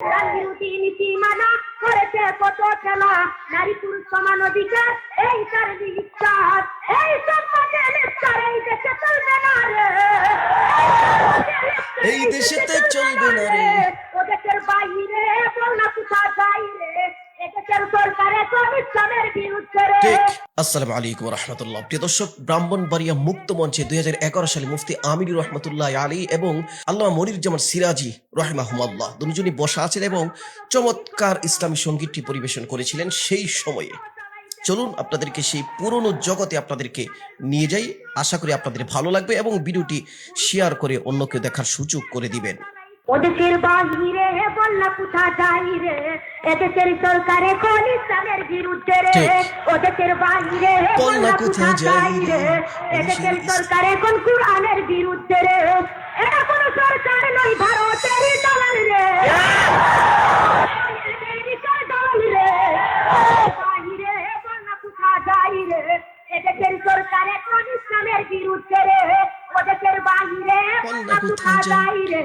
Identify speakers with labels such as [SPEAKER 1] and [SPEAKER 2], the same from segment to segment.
[SPEAKER 1] বিরোধী নীতি মানা করেছে কত খেলা নারী পুরুষ সমান অধিকার এই তার বিচার এই দেশে চলবে রে
[SPEAKER 2] এই দেশেতে চলবে না রে।
[SPEAKER 1] ও দেশের বাইরে বল না কোথা যাই রে
[SPEAKER 2] আসসালামু আলাইকুম রহমতুল্লাহ প্রিয় দর্শক, ব্রাহ্মণবাড়িয়া মুক্ত মঞ্চে দুই সালে মুফতি আমির রহমতুল্লাহ আলী এবং আল্লাহ মনির জামান সিরাজি রহমাহুমাল্লাহ দুজনই বসা আছেন এবং চমৎকার ইসলামী সঙ্গীতটি পরিবেশন করেছিলেন সেই সময়ে। চলুন আপনাদেরকে সেই পুরনো জগতে আপনাদেরকে নিয়ে যাই। আশা করি আপনাদের ভালো লাগবে এবং ভিডিওটি শেয়ার করে অন্যকে দেখার সুযোগ করে দিবেন।
[SPEAKER 1] ওদেশের বাহিরে বল না কোথা যাই রে? এদেশের সরকার এখন ইসলামের বিরুদ্ধে রে। ওদেশের বাহিরে
[SPEAKER 2] বল না কোথা যাই রে,
[SPEAKER 1] এদেশের সরকার এখন কোরআনের বিরুদ্ধে রে। এটা কোন সরকার নয় ভারতের দলাল রে। এদেশের সরকার এখন ইসলামের বিরুদ্ধে রে। ওদেশের বাহিরে
[SPEAKER 2] কোথা যাই
[SPEAKER 1] রে?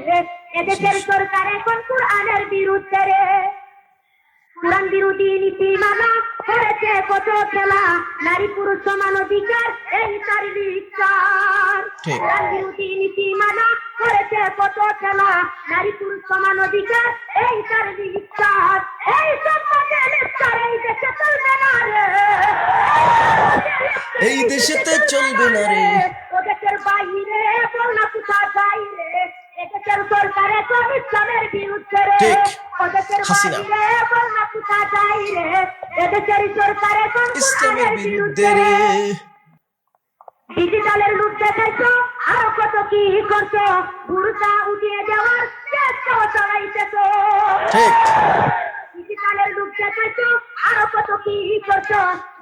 [SPEAKER 1] এদেশের সরকার এখন কোরআনের বিরুদ্ধে রে। কোরআন বিরোধী নীতি মানা করেছে কত খেলা নারী পুরুষ সমান অধিকার এই বিচার।
[SPEAKER 2] ঠিক।
[SPEAKER 1] কোরআন বিরোধী নীতি মানা করেছে কত খেলা নারী পুরুষ সমান অধিকার এই তার বিচার। এই লেপচার এই দেশে চলবে না রে।
[SPEAKER 2] এই দেশেতে চলবে না রে।
[SPEAKER 1] ও দেশের বাহিরে বল না কোথা যাই রে।
[SPEAKER 2] হাসিনা। ইসলামের বিরুদ্ধে রে।
[SPEAKER 1] ডিজিটালের লুট দেখাইছো আরও কত কি করছ? বুরকা উঠিয়ে দেওয়ার চেষ্টা চালাইতেছো।
[SPEAKER 2] ঠিক।
[SPEAKER 1] আরও কত কি করছ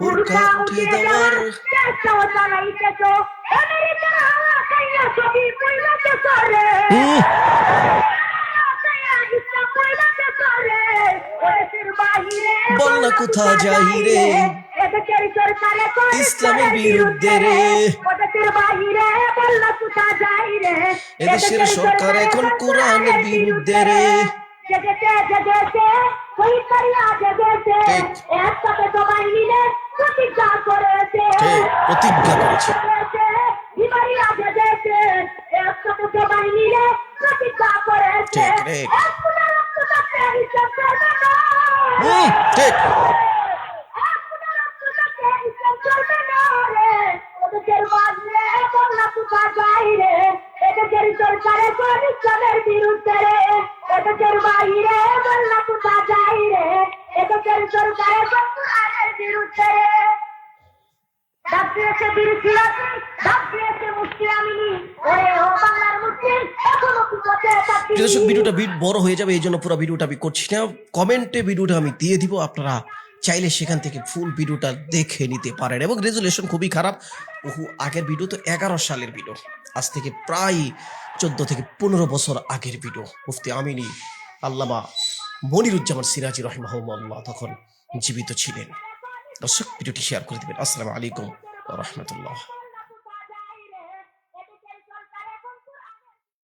[SPEAKER 2] বুরকা উঠিয়ে দেওয়ার
[SPEAKER 1] চেষ্টা চালাইতেছো আমেরিকার হাওয়া খাইয়া ছবি পইলাতেছো রে
[SPEAKER 2] বল না কোথা যাই রে। ইসলামের বিরুদ্ধে রে। এদেশের সরকার এখন কোরআনের বিরুদ্ধে রে। ঠিক।
[SPEAKER 1] প্রতিজ্ঞা করেছে
[SPEAKER 2] ঠিক, ঠিক। হুম, ঠিক
[SPEAKER 1] এক ফুটা রক্ত থাকতে হিসাব করবে না রে। ওদেশের বাজরে বন্যা কোথা যায় রে। এদেশের সরকারে কোন ইসলামের বিরুদ্ধে বাইরে রে। এদেশের সরকারে কোন কোরআনের বিরুদ্ধে। ডাক দিয়েছে। ওরে ও বাংলার এখনও কি
[SPEAKER 2] ভিডিওটা বড় হয়ে যাবে, এই জন্য পুরো ভিডিওটা আমি করছি না কমেন্টে ভিডিওটা আমি দিয়ে দিব, আপনারা চাইলে সেখান থেকে ফুল ভিডিওটা দেখে নিতে পারেন এবং রেজুলেশন খুবই খারাপ, বহু আগের ভিডিও তো এগারো সালের ভিডিও, আজ থেকে প্রায় চোদ্দ থেকে পনেরো বছর আগের ভিডিও মুফতি আমিনী, আল্লামা মনিরুজ্জামান সিরাজি রহমাহুল্লাহ তখন জীবিত ছিলেন। দর্শক ভিডিওটি শেয়ার করে দেবেন। আসসালামু আলাইকুম রহমতুল্লাহ।